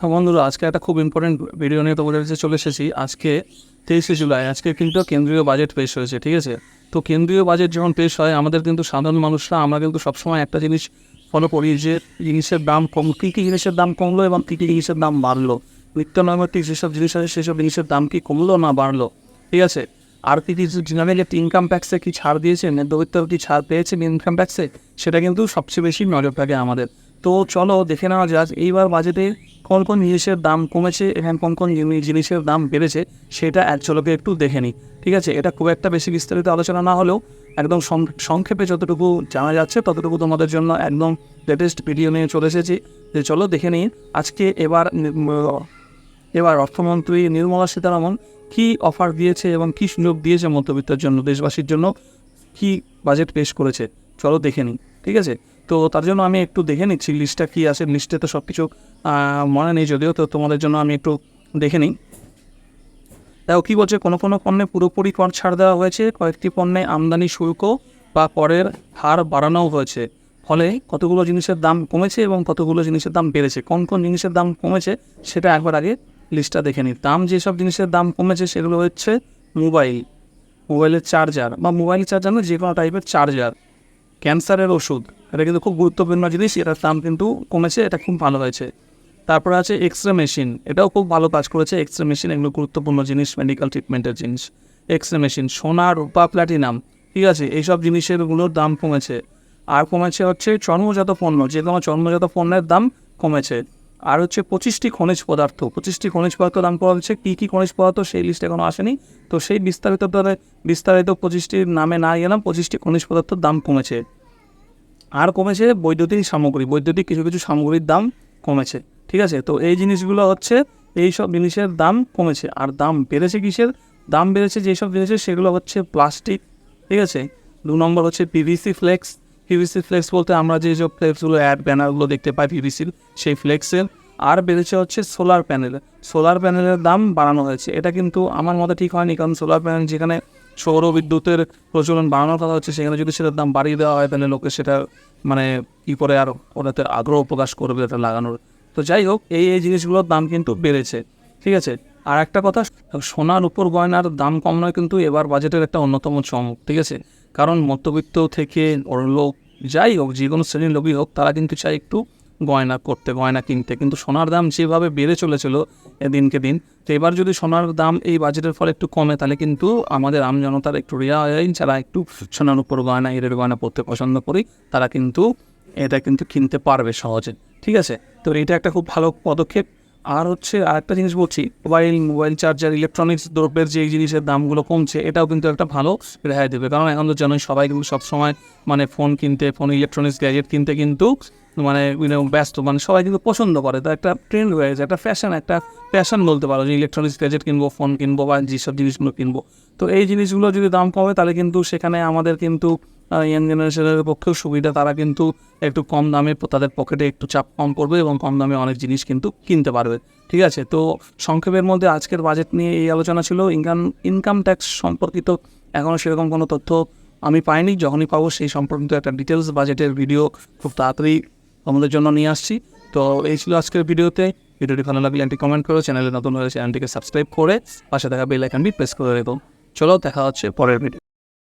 হ্যাঁ বন্ধুরা, আজকে একটা খুব ইম্পর্টেন্ট ভিডিও নিয়ে তোমাদের কাছে চলে এসেছি। আজকে তেইশে জুলাই, আজকে কিন্তু কেন্দ্রীয় বাজেট পেশ হয়েছে, ঠিক আছে? তো কেন্দ্রীয় বাজেট যখন পেশ হয়, আমাদের কিন্তু সাধারণ মানুষরা, আমরা কিন্তু সবসময় একটা জিনিস ফলো করি যে জিনিসের দাম কম, কী কী জিনিসের দাম কমলো এবং কী কী জিনিসের দাম বাড়লো? নিত্য নৈমিত্তিক যেসব জিনিস আছে, সেসব জিনিসের দাম কি কমলো না বাড়লো? ঠিক আছে? আর কি যে ইনকাম ট্যাক্সে কি ছাড় দিয়েছে মধ্যবিত্ত কি ছাড় পেয়েছে ইনকাম ট্যাক্সে সেটা কিন্তু সবচেয়ে বেশি নজর থাকে আমাদের। তো চলো দেখে নেওয়া যাক, এইবার বাজেটে কোন কোন জিনিসের দাম কমেছে, এখানে কোন কোন জিনিসের দাম বেড়েছে, সেটা ঝলকে একটু দেখে নিই। ঠিক আছে? এটা খুব একটা বেশি বিস্তারিত আলোচনা না হলেও একদম সংক্ষেপে যতটুকু জানা যাচ্ছে, ততটুকু তোমাদের জন্য একদম লেটেস্ট ভিডিও নিয়ে চলে এসেছি। যে চলো দেখে নিই, আজকে এবার এবার অর্থমন্ত্রী নির্মলা সীতারামন কি অফার দিয়েছে এবং কী সুযোগ দিয়েছে মধ্যবিত্তের জন্য, দেশবাসীর জন্য, কি বাজেট পেশ করেছে? চলো দেখে নিই, ঠিক আছে? তো তার জন্য আমি একটু দেখে নিচ্ছি লিস্টটা কী আছে। লিস্টে তো সব কিছু মনে নেই যদিও, তো তোমাদের জন্য আমি একটু দেখে নিই। তাও কী বলছে? কোনো কোনো পণ্যে পুরোপুরি কর ছাড় দেওয়া হয়েছে। কয়েকটি পণ্যে আমদানি শুল্ক বা করের হার বাড়ানোও হয়েছে। ফলে কতগুলো জিনিসের দাম কমেছে এবং কতগুলো জিনিসের দাম বেড়েছে? কোন কোন জিনিসের দাম কমেছে সেটা একবার আগে লিস্টটা দেখে নিই। দাম যেসব জিনিসের দাম কমেছে সেগুলো হচ্ছে মোবাইল, মোবাইলের চার্জার বা মোবাইল চার্জার না, যে কোনো টাইপের চার্জার ক্যান্সারের ওষুধ। এটা কিন্তু খুব গুরুত্বপূর্ণ জিনিস, এটার দাম কিন্তু কমেছে, এটা খুব ভালো হয়েছে। তারপরে আছে এক্স রে মেশিন এটাও খুব ভালো কাজ করেছে। এক্স রে মেশিন এগুলো গুরুত্বপূর্ণ জিনিস মেডিকেল ট্রিটমেন্টের জিনিস। এক্স রে মেশিন সোনা, রূপা প্ল্যাটিনাম ঠিক আছে? এইসব জিনিসেরগুলোর দাম কমেছে। আর কমেছে হচ্ছে চর্মজাত পণ্য, যে কোনো চর্মজাত পণ্যের দাম কমেছে। আর হচ্ছে পঁচিশটি খনিজ পদার্থ, পঁচিশটি খনিজ পদার্থ দাম করা হচ্ছে। কী কী খনিজ পদার্থ সেই লিস্ট এখনও আসেনি। তো সেই বিস্তারিত বিস্তারিত পঁচিশটির নামে না গেলাম, পঁচিশটি খনিজ পদার্থের দাম কমেছে। আর কমেছে বৈদ্যুতিক সামগ্রী। বৈদ্যুতিক কিছু কিছু সামগ্রীর দাম কমেছে, ঠিক আছে? তো এই জিনিসগুলো হচ্ছে এই সব জিনিসের দাম কমেছে। আর দাম বেড়েছে কিসের? দাম বেড়েছে যেসব জিনিসের, সেগুলো হচ্ছে প্লাস্টিক, ঠিক আছে? দু নম্বর হচ্ছে পিভিসি ফ্লেক্স পিভিসি ফ্লেক্স বলতে আমরা যে সব ফ্লেক্সগুলো অ্যাড ব্যানারগুলো দেখতে পাই পিভিসির সেই ফ্লেক্সের আর বেড়েছে হচ্ছে সোলার প্যানেল সোলার প্যানেলের দাম বাড়ানো হয়েছে। এটা কিন্তু আমার মতে ঠিক হয়নি, কারণ সোলার প্যানেল যেখানে সৌর বিদ্যুতের প্রচলন বাড়ানোর কথা হচ্ছে, সেখানে যদি সেটার দাম বাড়িয়ে দেওয়া হয়, তাহলে লোকে সেটা মানে কী করে আর ওটাতে আগ্রহ প্রকাশ করবে এটা লাগানোর। তো যাই হোক, এই এই জিনিসগুলোর দাম কিন্তু বেড়েছে, ঠিক আছে? আর একটা কথা, সোনার উপর গয়নার দাম কম নয় কিন্তু এবার বাজেটের একটা অন্যতম চমক, ঠিক আছে? কারণ মধ্যবিত্ত থেকে লোক যাই হোক, যে কোনো শ্রেণির লোকই হোক, তারা কিন্তু চায় একটু গয়না করতে, গয়না কিনতে। কিন্তু সোনার দাম যেভাবে বেড়ে চলেছিল দিনকে দিন, তো এবার যদি সোনার দাম এই বাজেটের ফলে একটু কমে, তাহলে কিন্তু আমাদের আম জনতার একটু রেয়াই যারা একটু সোনার উপর গয়না হিরের গয়না পরতে পছন্দ করি, তারা কিন্তু এটা কিন্তু কিনতে পারবে সহজে। ঠিক আছে? তো এটা একটা খুব ভালো পদক্ষেপ। আর হচ্ছে আরেকটা জিনিস বলছি, মোবাইল মোবাইল চার্জার, ইলেকট্রনিক্স দ্রব্যের যে জিনিসের দামগুলো কমছে, এটাও কিন্তু একটা ভালো রেহাই দেবে। কারণ এখন তো জানোই সবাই কিন্তু সবসময় মানে ফোন কিনতে, ফোন, ইলেকট্রনিক্স, গ্যাজেট কিনতে কিন্তু মানে ব্যস্ত মানে সবাই কিন্তু পছন্দ করে। তো একটা ট্রেন্ড হয়ে গেছে একটা ফ্যাশন একটা প্যাশন বলতে পারো যে ইলেকট্রনিক্স গ্যাজেট কিনবো ফোন কিনবো বা যেসব জিনিসগুলো কিনবো। তো এই জিনিসগুলো যদি দাম কমে, তাহলে কিন্তু সেখানে আমাদের কিন্তু ইয়াং জেনারেশনের পক্ষেও সুবিধা। তারা কিন্তু একটু কম দামে তাদের পকেটে একটু চাপ কম করবে এবং কম দামে অনেক জিনিস কিন্তু কিনতে পারবে। ঠিক আছে? তো সংক্ষেপের মধ্যে আজকের বাজেট নিয়ে এই আলোচনা ছিল। ইনকাম ইনকাম ট্যাক্স সম্পর্কিত এখনও সেরকম কোনো তথ্য আমি পাইনি। যখনই পাবো সেই সম্পর্কিত একটা ডিটেলস বাজেটের ভিডিও খুব তাড়াতাড়ি আমাদের জন্য নিয়ে আসছি। তো এই ছিল আজকের ভিডিওতে। ভিডিওটি ভালো লাগলে একটি কমেন্ট করো চ্যানেলে নতুন হলে চ্যানেলটিকে সাবস্ক্রাইব করে পাশে থাকা বেল আইকনটি প্রেস করে দেবো চলো, দেখা হচ্ছে পরের ভিডিও